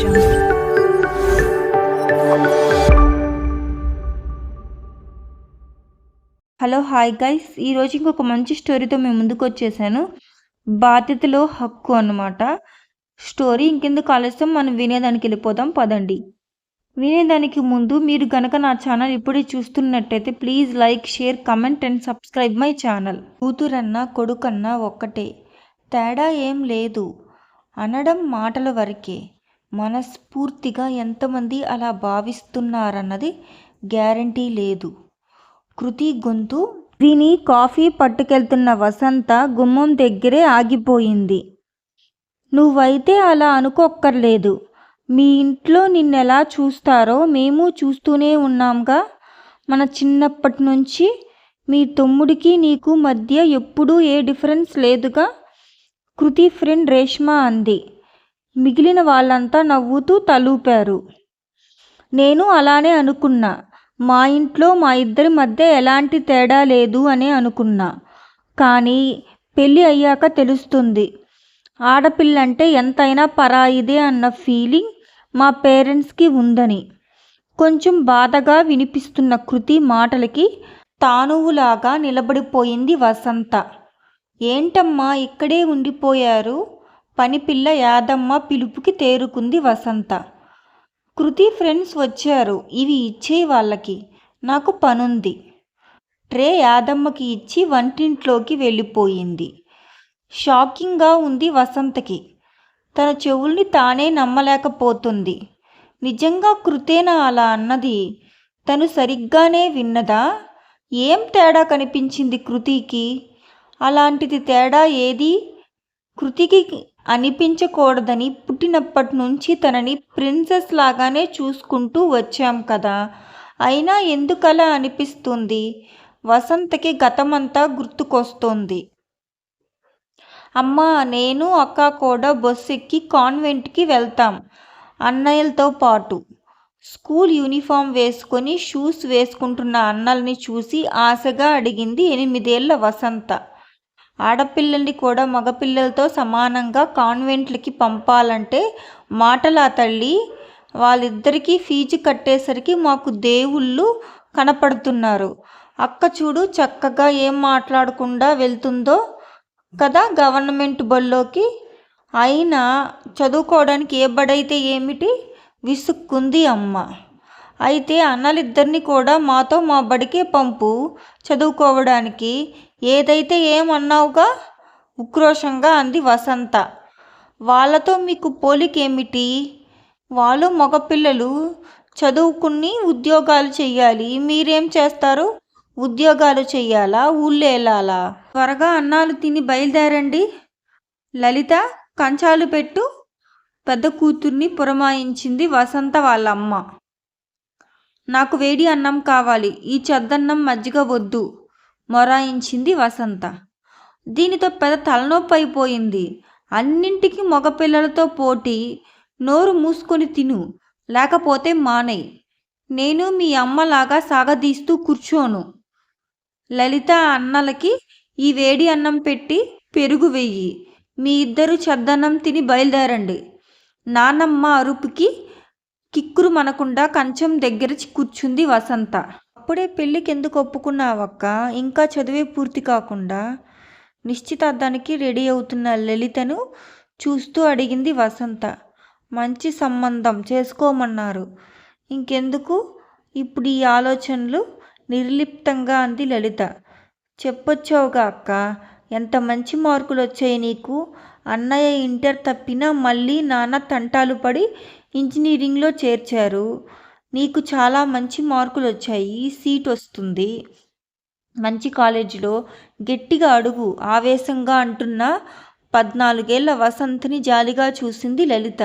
Hello hi guys. ఈరోజు ఇంకొక మంచి స్టోరీతో మేము ముందుకు వచ్చేసాను. బాధ్యతలో హక్కు అన్నమాట. స్టోరీ ఇంకెందుకు ఆలస్యం? మనం వినేదానికి వెళ్ళిపోదాం పదండి. వినేదానికి ముందు మీరు గనక నా ఛానల్ ఇప్పుడే చూస్తున్నట్టయితే please like share comment and subscribe my channel. కూతురన్నా కొడుకన్నా ఒక్కటే. తేడా ఏం లేదు. అనడం మాటల వరకే. మనస్ఫూర్తిగా ఎంతమంది అలా భావిస్తున్నారన్నది గ్యారంటీ లేదు. కృతి గొంతు విని కాఫీ పట్టుకెళ్తున్న వసంత గుమ్మం దగ్గరే ఆగిపోయింది. నువ్వైతే అలా అనుకోక్కర్లేదు. మీ ఇంట్లో నిన్నెలా చూస్తారో మేము చూస్తూనే ఉన్నాంగా. మన చిన్నప్పటి నుంచి మీ తమ్ముడికి నీకు మధ్య ఎప్పుడూ ఏ డిఫరెన్స్ లేదుగా? కృతి ఫ్రెండ్ రేష్మ అంది. మిగిలిన వాళ్ళంతా నవ్వుతూ తలూపారు. నేను అలానే అనుకున్నా. మా ఇంట్లో మా ఇద్దరి మధ్య ఎలాంటి తేడా లేదు అని అనుకున్నా. కానీ పెళ్ళి అయ్యాక తెలుస్తుంది. ఆడపిల్లంటే ఎంతైనా పరాయిదే అన్న ఫీలింగ్ మా పేరెంట్స్కి ఉందని. కొంచెం బాధగా వినిపిస్తున్న కృతి మాటలకి తానువులాగా నిలబడిపోయింది వసంత. ఏంటమ్మా ఇక్కడే ఉండిపోయారు? పనిపిల్ల యాదమ్మ పిలుపుకి తేరుకుంది వసంత. కృతి ఫ్రెండ్స్ వచ్చారు. ఇవి ఇచ్చే వాళ్ళకి. నాకు పనుంది. ట్రే యాదమ్మకి ఇచ్చి వంటింట్లోకి వెళ్ళిపోయింది. షాకింగ్గా ఉంది వసంతకి. తన చెవుల్ని తానే నమ్మలేకపోతుంది. నిజంగా కృతేనా అలా అన్నది తను సరిగ్గానే విన్నదా? ఏం తేడా కనిపించింది కృతికి? అలాంటిది తేడా ఏది? కృతికి అనిపించకూడదని పుట్టినప్పటి నుంచి తనని ప్రిన్సెస్ లాగానే చూసుకుంటూ వచ్చాం కదా. అయినా ఎందుకలా అనిపిస్తుంది? వసంతకి గతమంతా గుర్తుకొస్తోంది. అమ్మా నేను అక్క కూడా బస్సు ఎక్కి కాన్వెంట్కి వెళ్తాం అన్నయ్యలతో పాటు. స్కూల్ యూనిఫామ్ వేసుకొని షూస్ వేసుకుంటున్న అన్నల్ని చూసి ఆశగా అడిగింది ఎనిమిదేళ్ళ వసంత. ఆడపిల్లల్ని కూడా మగపిల్లలతో సమానంగా కాన్వెంట్లకి పంపాలంటే మాటలా తల్లి వాళ్ళిద్దరికీ ఫీజు కట్టేసరికి మాకు దేవుళ్ళు కనపడుతున్నారు. అక్క చూడు చక్కగా ఏం మాట్లాడకుండా వెళ్తుందో కదా గవర్నమెంట్ బళ్ళోకి. అయినా చదువుకోవడానికి ఏ బడైతే ఏమిటి? విసుక్కుంది అమ్మ. అయితే అన్నలిద్దరిని కూడా మాతో మా బడికే పంపు చదువుకోవడానికి. ఏదైతే ఏమన్నావుగా? ఉక్రోషంగా అంది వసంత. వాళ్ళతో మీకు పోలికేమిటి? వాళ్ళు మగపిల్లలు. చదువుకుని ఉద్యోగాలు చెయ్యాలి. మీరేం చేస్తారు? ఉద్యోగాలు చెయ్యాలా? ఊళ్ళేలాలా? త్వరగా అన్నాలు తిని బయలుదేరండి. లలిత కంచాలు పెట్టు. పెద్ద కూతుర్ని పురమాయించింది వసంత వాళ్ళమ్మ. నాకు వేడి అన్నం కావాలి. ఈ చెద్దన్నం మజ్జిగ వద్దు. మొరాయించింది వసంత. దీనితో పెద్ద తలనొప్పి అయిపోయింది అన్నింటికి మగపిల్లలతో పోటీ. నోరు మూసుకొని తిను. లేకపోతే మానయ్. నేను మీ అమ్మలాగా సాగదీస్తూ కూర్చోను. లలిత అన్నలకి ఈ వేడి అన్నం పెట్టి పెరుగు వెయ్యి. మీ ఇద్దరు చద్దన్నం తిని బయలుదేరండి. నానమ్మ అరుపుకి కిక్కురు మనకుండా కంచం దగ్గర కూర్చుంది వసంత. అప్పుడే పెళ్ళికి ఎందుకు ఒప్పుకున్నావక్క? ఇంకా చదివే పూర్తి కాకుండా నిశ్చితార్థానికి రెడీ అవుతున్న లలితను చూస్తూ అడిగింది వసంత. మంచి సంబంధం చేసుకోమన్నారు. ఇంకెందుకు? ఇప్పుడు ఈ ఆలోచనలు నిర్లిప్తంగా అంది లలిత. చెప్పొచ్చావుగా అక్క? ఎంత మంచి మార్కులు వచ్చాయి నీకు? అన్నయ్య ఇంటర్ తప్పినా మళ్ళీ నాన్న తంటాలు పడి ఇంజనీరింగ్లో చేర్చారు. నీకు చాలా మంచి మార్కులు వచ్చాయి. సీట్ వస్తుంది. మంచి కాలేజీలో గట్టిగా అడుగు. ఆవేశంగా అంటున్న పద్నాలుగేళ్ళ వసంతని జాలిగా చూసింది లలిత.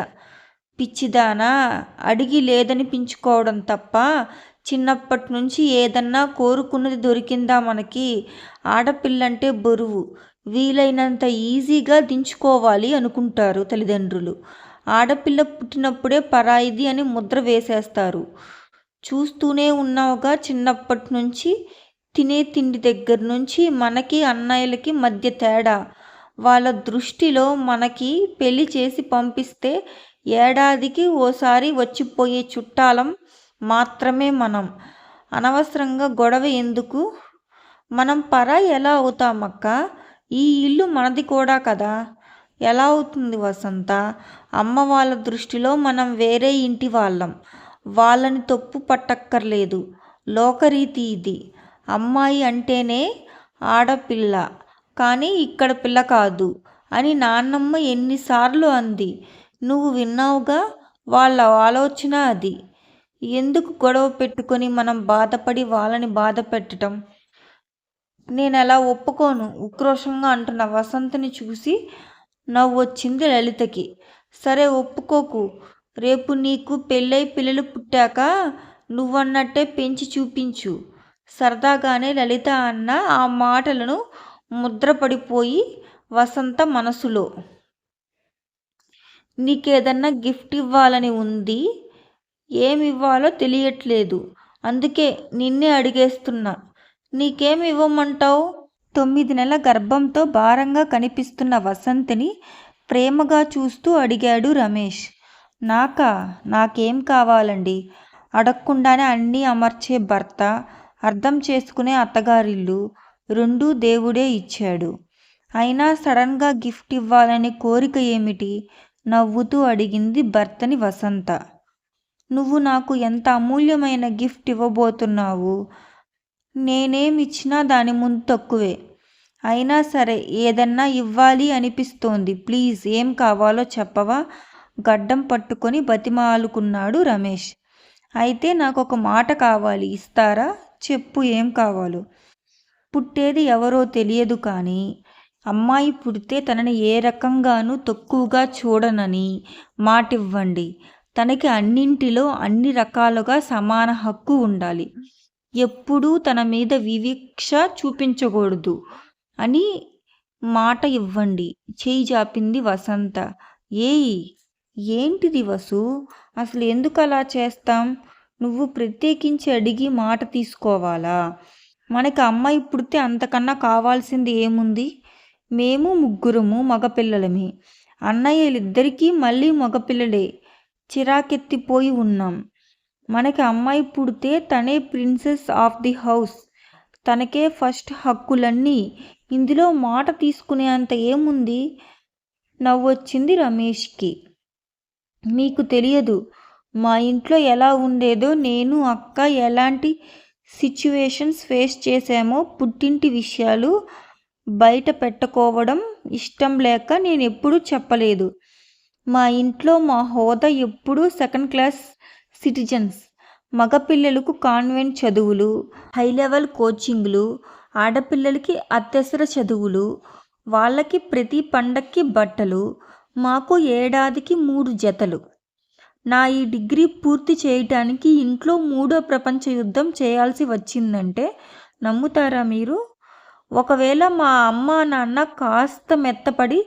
పిచ్చిదానా అడిగి లేదనిపించుకోవడం తప్ప చిన్నప్పటి నుంచి ఏదన్నా కోరుకున్నది దొరికిందా మనకి? ఆడపిల్లంటే బరువు. వీలైనంత ఈజీగా దించుకోవాలి అనుకుంటారు తల్లిదండ్రులు. ఆడపిల్ల పుట్టినప్పుడే పరాయిది అని ముద్ర వేసేస్తారు. చూస్తూనే ఉన్నావుగా చిన్నప్పటి నుంచి తినే తిండి దగ్గర నుంచి మనకి అన్నయ్యలకి మధ్య తేడా. వాళ్ళ దృష్టిలో మనకి పెళ్ళి చేసి పంపిస్తే ఏడాదికి ఓసారి వచ్చిపోయే చుట్టాలం మాత్రమే మనం. అనవసరంగా గొడవ ఎందుకు? మనం పర ఎలా అవుతామక్క? ఈ ఇల్లు మనది కూడా కదా. ఎలా అవుతుంది వసంత? అమ్మ వాళ్ళ దృష్టిలో మనం వేరే ఇంటి వాళ్ళం. వాళ్ళని తప్పు పట్టక్కర్లేదు. లోకరీతి ఇది. అమ్మాయి అంటేనే ఆడపిల్ల. కానీ ఇక్కడ పిల్ల కాదు అని నాన్నమ్మ ఎన్నిసార్లు అంది. నువ్వు విన్నావుగా? వాళ్ళ ఆలోచన అది. ఎందుకు గొడవ పెట్టుకొని మనం బాధపడి వాళ్ళని బాధ పెట్టడం నేను అలా ఒప్పుకోను. ఉక్రోషంగా అంటున్న వసంతని చూసి నవ్వొచ్చింది లలితకి. సరే ఒప్పుకోకు. రేపు నీకు పెళ్ళై పిల్లలు పుట్టాక నువ్వన్నట్టే పెంచి చూపించు. సరదాగానే లలిత అన్న ఆ మాటలను ముద్రపడిపోయి వసంత మనసులో. నీకేదన్నా గిఫ్ట్ ఇవ్వాలని ఉంది? ఏమి ఇవ్వాలో తెలియట్లేదు. అందుకే నిన్నే అడిగేస్తున్నా. నీకేమి ఇవ్వమంటావు? తొమ్మిది నెలల గర్భంతో భారంగా కనిపిస్తున్న వసంతిని ప్రేమగా చూస్తూ అడిగాడు రమేష్. నాకా నాకేం కావాలండి? అడగకుండానే అన్నీ అమర్చే భర్త అర్థం చేసుకునే అత్తగారిల్లు రెండూ దేవుడే ఇచ్చాడు. అయినా సడన్గా గిఫ్ట్ ఇవ్వాలనే కోరిక ఏమిటి? నవ్వుతూ అడిగింది భర్తని వసంత. నువ్వు నాకు ఎంత అమూల్యమైన గిఫ్ట్ ఇవ్వబోతున్నావు? నేనేమిచ్చినా దాని ముందు తక్కువే. అయినా సరే ఏదన్నా ఇవ్వాలి అనిపిస్తోంది. ప్లీజ్ ఏం కావాలో చెప్పవా? గడ్డం పట్టుకొని బతిమాలుకున్నాడు రమేష్. అయితే నాకు ఒక మాట కావాలి ఇస్తారా? చెప్పు ఏం కావాలో. పుట్టేది ఎవరో తెలియదు కానీ అమ్మాయి పుడితే తనని ఏ రకంగానూ తక్కువగా చూడనని మాటివ్వండి. తనకి అన్నింటిలో అన్ని రకాలుగా సమాన హక్కు ఉండాలి. ఎప్పుడూ తన మీద వివక్ష చూపించకూడదు అని మాట ఇవ్వండి. చేయి జాపింది వసంత. ఏయ్ ఏంటిది వసు? అసలు ఎందుకు అలా చేస్తాం? నువ్వు ప్రత్యేకించి అడిగి మాట తీసుకోవాలా? మనకి అమ్మాయి పుడితే అంతకన్నా కావాల్సింది ఏముంది? మేము ముగ్గురము మగపిల్లలమే. అన్నయ్యలిద్దరికీ మళ్ళీ మగపిల్లలే. చిరాకెత్తిపోయి ఉన్నాం. మనకి అమ్మాయి పుడితే తనే ప్రిన్సెస్ ఆఫ్ ది హౌస్. తనకే ఫస్ట్ హక్కులన్నీ. ఇందులో మాట తీసుకునేంత ఏముంది? నవ్వొచ్చింది రమేష్కి. మీకు తెలియదు మా ఇంట్లో ఎలా ఉండేదో నేను అక్క ఎలాంటి సిచ్యువేషన్స్ ఫేస్ చేశామో పుట్టింటి విషయాలు బయట పెట్టుకోవడం ఇష్టం లేక నేను ఎప్పుడూ చెప్పలేదు. మా ఇంట్లో మా హోదా ఎప్పుడూ సెకండ్ క్లాస్ సిటిజన్స్ మగపిల్లలకు కాన్వెంట్ చదువులు హై లెవెల్ కోచింగ్లు ఆడపిల్లలకి అత్యవసర చదువులు వాళ్ళకి ప్రతి పండక్కి బట్టలు మాకు ఏడాదికి మూడు జతలు. నా ఈ డిగ్రీ పూర్తి చేయటానికి ఇంట్లో మూడో ప్రపంచ యుద్ధం చేయాల్సి వచ్చిందంటే నమ్ముతారా మీరు? ఒకవేళ మా అమ్మ నాన్న కాస్త మెత్తపడి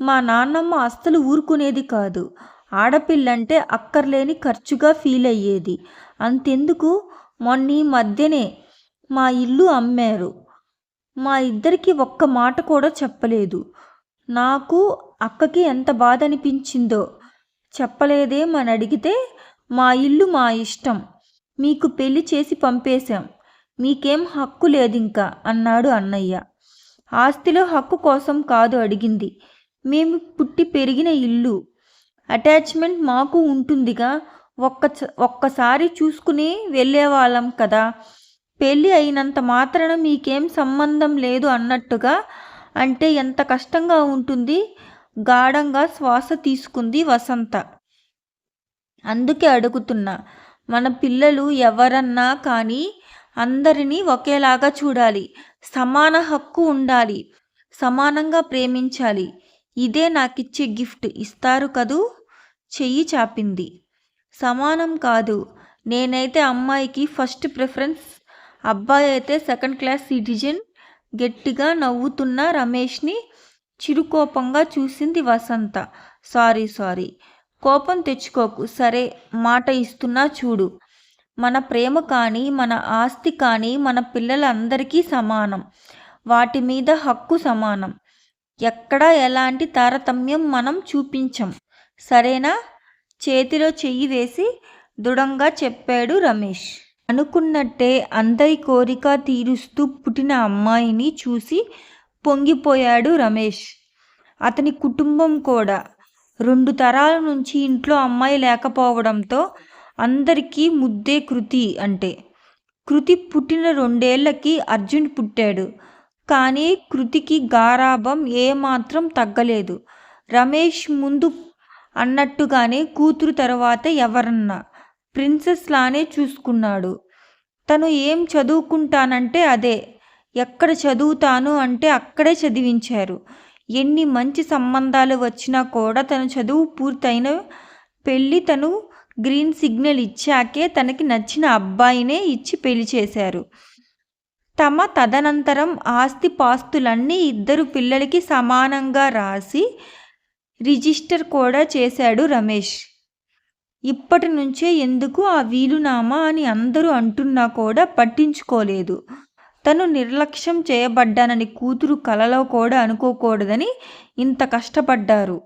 మా నాన్నమ్మ అస్సలు ఊరుకునేది కాదు. ఆడపిల్లంటే అక్కర్లేని ఖర్చుగా ఫీల్ అయ్యేది. అంతెందుకు? మొన్న ఈ మధ్యనే మా ఇల్లు అమ్మారు. మా ఇద్దరికి ఒక్క మాట కూడా చెప్పలేదు. నాకు అక్కకి ఎంత బాధ అనిపించిందో చెప్పలేదేమని అడిగితే మా ఇల్లు మా ఇష్టం. మీకు పెళ్ళి చేసి పంపేశాం. మీకేం హక్కు లేదింకా అన్నాడు అన్నయ్య. ఆస్తిలో హక్కు కోసం కాదు అడిగింది. మేము పుట్టి పెరిగిన ఇల్లు. అటాచ్మెంట్ మాకు ఉంటుందిగా. ఒక్క ఒక్కసారి చూసుకుని వెళ్ళేవాళ్ళం కదా. పెళ్ళి అయినంత మాత్రాన మీకేం సంబంధం లేదు అన్నట్టుగా. అంటే ఎంత కష్టంగా ఉంటుంది. గాఢంగా శ్వాస తీసుకుంది వసంత. అందుకే అడుగుతున్నా మన పిల్లలు ఎవరన్నా కానీ అందరినీ ఒకేలాగా చూడాలి. సమాన హక్కు ఉండాలి. సమానంగా ప్రేమించాలి. ఇదే నాకిచ్చే గిఫ్ట్. ఇస్తారు కదూ? చెయ్యి చాపింది. సమానం కాదు. నేనైతే అమ్మాయికి ఫస్ట్ ప్రిఫరెన్స్. అబ్బాయి అయితే సెకండ్ క్లాస్ సిటిజన్. గట్టిగా నవ్వుతున్న రమేష్ని చిరుకోపంగా చూసింది వసంత. Sorry sorry. కోపం తెచ్చుకోకు. సరే మాట ఇస్తున్నా చూడు. మన ప్రేమ కానీ మన ఆస్తి కానీ మన పిల్లలందరికీ సమానం. వాటి మీద హక్కు సమానం. ఎక్కడా ఎలాంటి తారతమ్యం మనం చూపించం. సరేనా? చేతిలో చెయ్యి వేసి దృఢంగా చెప్పాడు రమేష్. అనుకున్నట్టే అందరి కోరిక తీరుస్తూ పుట్టిన అమ్మాయిని చూసి పొంగిపోయాడు రమేష్. అతని కుటుంబం కూడా రెండు తరాల నుంచి ఇంట్లో అమ్మాయి లేకపోవడంతో అందరికీ ముద్దే కృతి అంటే. కృతి పుట్టిన రెండేళ్ళకి అర్జున్ పుట్టాడు. కానీ కృతికి గారాభం ఏమాత్రం తగ్గలేదు. రమేష్ ముందు అన్నట్టుగానే కూతురు తర్వాత ఎవరన్నా ప్రిన్సెస్ లానే చూసుకున్నాడు. తను ఏం చదువుకుంటానంటే అదే. ఎక్కడ చదువుతాను అంటే అక్కడే చదివించారు. ఎన్ని మంచి సంబంధాలు వచ్చినా కూడా తన చదువు పూర్తయిన పెళ్ళి తను గ్రీన్ సిగ్నల్ ఇచ్చాకే తనకి నచ్చిన అబ్బాయినే ఇచ్చి పెళ్ళి చేశారు. తమ తదనంతరం ఆస్తి పాస్తులన్నీ ఇద్దరు పిల్లలకి సమానంగా రాసి రిజిస్టర్ కూడా చేశాడు రమేష్. ఇప్పటి నుంచే ఎందుకు ఆ వీలునామా అని అందరూ అంటున్నా కూడా పట్టించుకోలేదు. తను నిర్లక్ష్యం చేయబడ్డానని కూతురు కలలో కూడా అనుకోకూడదని ఇంత కష్టపడ్డారు.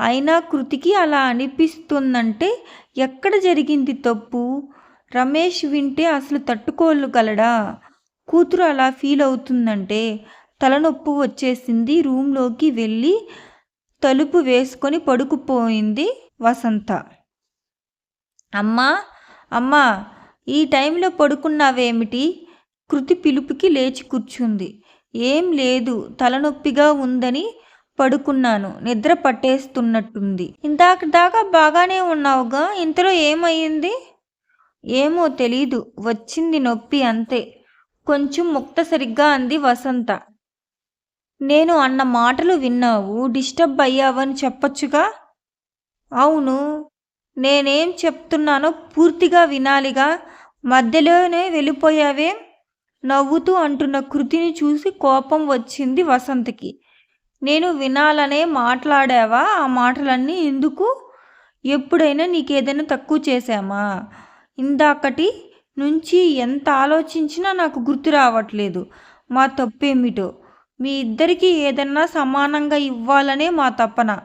అయినా కృతికి అలా అనిపిస్తుందంటే ఎక్కడ జరిగింది తప్పు? రమేష్ వింటే అసలు తట్టుకోగలడా కూతురు అలా ఫీల్ అవుతుందంటే తలనొప్పి వచ్చేసింది రూమ్లోకి వెళ్ళి తలుపు వేసుకొని పడుకుపోయింది వసంత. అమ్మా అమ్మా ఈ టైంలో పడుకున్నావేమిటి? కృతి పిలుపుకి లేచి కూర్చుంది. ఏం లేదు తలనొప్పిగా ఉందని పడుకున్నాను నిద్ర పట్టేస్తున్నట్టుంది. ఇందాక దాకా బాగానే ఉన్నావుగా ఇంతలో ఏమయ్యింది ఏమో తెలీదు వచ్చింది నొప్పి అంతే. కొంచెం ముక్త సరిగ్గా అంది వసంత. నేను అన్న మాటలు విన్నావు డిస్టర్బ్ అయ్యావని చెప్పొచ్చుగా? అవును నేనేం చెప్తున్నానో పూర్తిగా వినాలిగా. మధ్యలోనే వెళ్ళిపోయావేం? నవ్వుతూ అంటున్న కృతిని చూసి కోపం వచ్చింది వసంతకి. నేను వినాలనే మాట్లాడావా? ఆ మాటలన్నీ ఎందుకు? ఎప్పుడైనా నీకేదైనా తక్కువ చేశామా? ఇందాకటి నుంచి ఎంత ఆలోచించినా నాకు గుర్తు రావట్లేదు. మా తప్పేమిటో? మీ ఇద్దరికీ ఏదన్నా సమానంగా ఇవ్వాలనే మా తపన.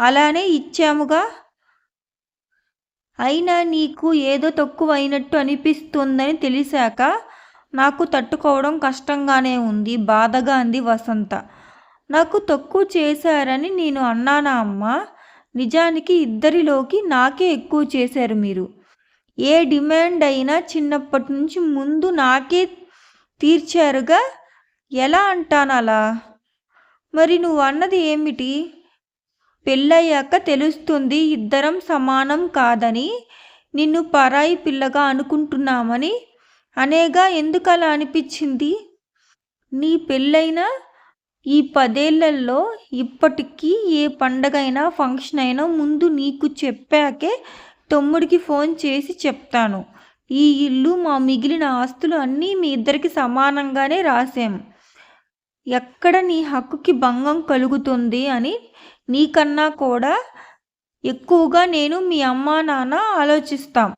అలానే ఇచ్చాముగా. అయినా నీకు ఏదో తక్కువ అయినట్టు అనిపిస్తుందని తెలిసాక నాకు తట్టుకోవడం కష్టంగానే ఉంది బాధగా అంది వసంత. నాకు తక్కువ చేశారని నేను అన్నానా అమ్మా? నిజానికి ఇద్దరిలోకి నాకే ఎక్కువ చేశారు మీరు. ఏ డిమాండ్ అయినా చిన్నప్పటి నుంచి ముందు నాకే తీర్చారుగా? ఎలా అంటాను అలా? మరి నువ్వు అన్నది ఏమిటి? పెళ్ళయ్యాక తెలుస్తుంది ఇద్దరం సమానం కాదని నిన్ను పరాయి పిల్లగా అనుకుంటున్నామని. అనేగా ఎందుకలా అనిపించింది? నీ పెళ్ళైన ఈ పదేళ్ళలో ఇప్పటికీ ఏ పండగైనా ఫంక్షన్ అయినా ముందు నీకు చెప్పాకే తమ్ముడికి ఫోన్ చేసి చెప్తాను. ఈ ఇల్లు మా మిగిలిన ఆస్తులు అన్నీ మీ ఇద్దరికి సమానంగానే రాసాం. ఎక్కడ నీ హక్కుకి భంగం కలుగుతుంది అని నీకన్నా కూడా ఎక్కువగా నేను మీ అమ్మా నాన్న ఆలోచిస్తాం.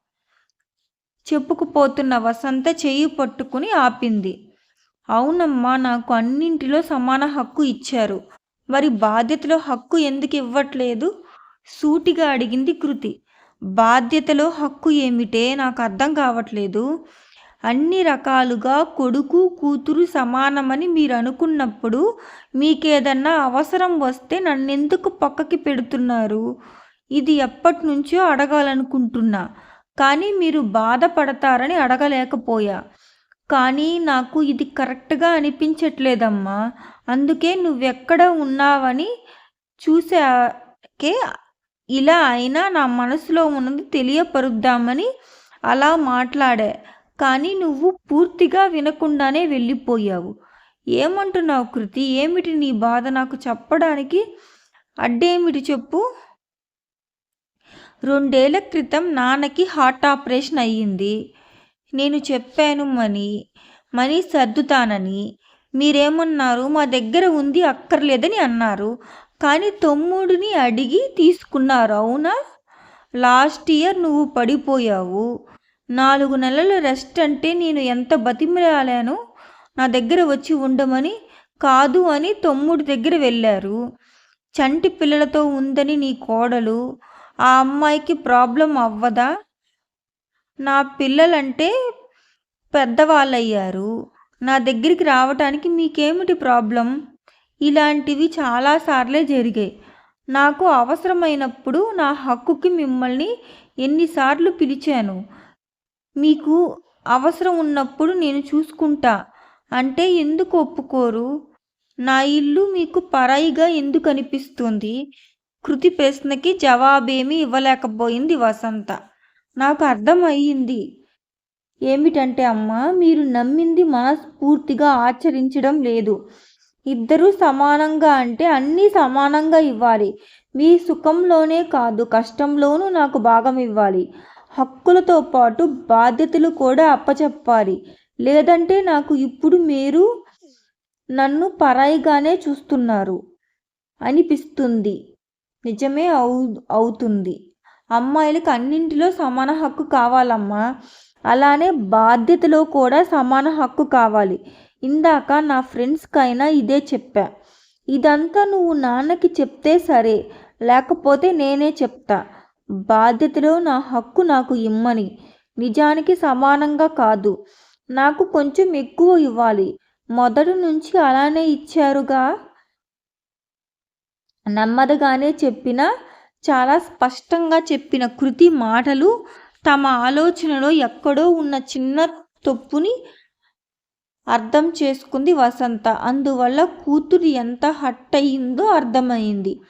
చెప్పుకుపోతున్న వసంత చెయ్యి పట్టుకుని ఆపింది. అవునమ్మా నాకు అన్నింటిలో సమాన హక్కు ఇచ్చారు. మరి బాధ్యతలో హక్కు ఎందుకు ఇవ్వట్లేదు? సూటిగా అడిగింది కృతి. బాధ్యతలో హక్కు ఏమిటే నాకు అర్థం కావట్లేదు. అన్ని రకాలుగా కొడుకు కూతురు సమానమని మీరు అనుకున్నప్పుడు మీకేదన్నా అవసరం వస్తే నన్నెందుకు పక్కకి పెడుతున్నారు? ఇది ఎప్పటి నుంచో అడగాలనుకుంటున్నా. కానీ మీరు బాధపడతారని అడగలేకపోయా. కానీ నాకు ఇది కరెక్ట్గా అనిపించట్లేదమ్మా. అందుకే నువ్వెక్కడ ఉన్నావని చూసాకే ఇలా అయినా నా మనసులో ఉన్నది తెలియపరుద్దామని అలా మాట్లాడే. కానీ నువ్వు పూర్తిగా వినకుండానే వెళ్ళిపోయావు. ఏమంటున్నావు కృతి? ఏమిటి నీ బాధ? నాకు చెప్పడానికి అడ్డేమిటి చెప్పు. రెండేళ్ళ క్రితం నాన్నకి హార్ట్ ఆపరేషన్ అయ్యింది. నేను చెప్పాను మని. మనీ సర్దుతానని. మీరేమన్నారు? మా దగ్గర ఉంది అక్కర్లేదని అన్నారు. కానీ తమ్ముడిని అడిగి తీసుకున్నారు. అవునా? లాస్ట్ ఇయర్ నువ్వు పడిపోయావు. నాలుగు నెలల రెస్ట్ అంటే నేను ఎంత బతిమిలాలాను? నా దగ్గర వచ్చి ఉండమని కాదు అని తమ్ముడి దగ్గర వెళ్ళారు. చంటి పిల్లలతో ఉందని నీ కోడలు ఆ అమ్మాయికి ప్రాబ్లం అవ్వదా? నా పిల్లలంటే పెద్దవాళ్ళయ్యారు. నా దగ్గరికి రావటానికి మీకేమిటి ప్రాబ్లం? ఇలాంటివి చాలాసార్లే జరిగాయి. నాకు అవసరమైనప్పుడు నా హక్కుకి మిమ్మల్ని ఎన్నిసార్లు పిలిచాను. మీకు అవసరం ఉన్నప్పుడు నేను చూసుకుంటా. అంటే ఎందుకు ఒప్పుకోరు? నా ఇల్లు మీకు పరాయిగా ఎందుకు అనిపిస్తుంది? కృతి ప్రశ్నకి జవాబేమీ ఇవ్వలేకపోయింది వసంత. నాకు అర్థమయ్యింది ఏమిటంటే అమ్మ మీరు నమ్మింది మనస్ఫూర్తిగా ఆచరించడం లేదు. ఇద్దరూ సమానంగా అంటే అన్నీ సమానంగా ఇవ్వాలి. మీ సుఖంలోనే కాదు కష్టంలోనూ నాకు భాగం ఇవ్వాలి. హక్కులతో పాటు బాధ్యతలు కూడా అప్పచెప్పాలి. లేదంటే నాకు ఇప్పుడు మీరు నన్ను పరాయిగానే చూస్తున్నారు అనిపిస్తుంది. నిజమే అవు అవుతుంది. అమ్మాయిలకు అన్నింటిలో సమాన హక్కు కావాలమ్మా. అలానే బాధ్యతలో కూడా సమాన హక్కు కావాలి. ఇందాక నా ఫ్రెండ్స్కైనా ఇదే చెప్పా. ఇదంతా నువ్వు నాన్నకి చెప్తే సరే లేకపోతే నేనే చెప్తా. బాధ్యతలో నా హక్కు నాకు ఇమ్మని. నిజానికి సమానంగా కాదు. నాకు కొంచెం ఎక్కువ ఇవ్వాలి. మొదటి నుంచి అలానే ఇచ్చారుగా? నెమ్మదిగానే చెప్పిన చాలా స్పష్టంగా చెప్పిన కృతి మాటలు తమ ఆలోచనలో ఎక్కడో ఉన్న చిన్న తప్పుని అర్థం చేసుకుంది వసంత. అందువల్ల కూతురు ఎంత హట్ అయ్యిందో అర్థమైంది.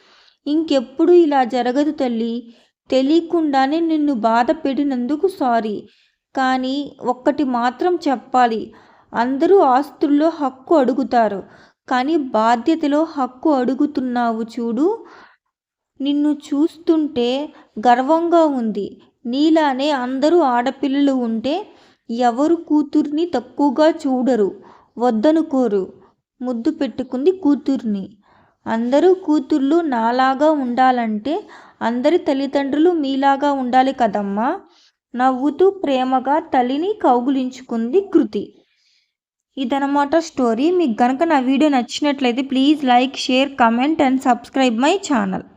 ఇంకెప్పుడు ఇలా జరగదు తల్లి. తెలియకుండానే నిన్ను బాధ పెట్టినందుకు సారీ. కానీ ఒక్కటి మాత్రం చెప్పాలి. అందరూ ఆస్తుల్లో హక్కు అడుగుతారు. కానీ బాధ్యతలో హక్కు అడుగుతున్నావు చూడు. నిన్ను చూస్తుంటే గర్వంగా ఉంది. నీలానే అందరూ ఆడపిల్లలు ఉంటే ఎవరు కూతుర్ని తక్కువగా చూడరు. వద్దనుకోరు. ముద్దు పెట్టుకుంది కూతుర్ని. అందరూ కూతుర్లు నాలాగా ఉండాలంటే అందరి తల్లిదండ్రులు మీలాగా ఉండాలి కదమ్మా. నవ్వుతూ ప్రేమగా తల్లిని కౌగులించుకుంది కృతి. ఇదనమాట స్టోరీ. మీకు గనక నా వీడియో నచ్చినట్లయితే please like share comment and subscribe my channel.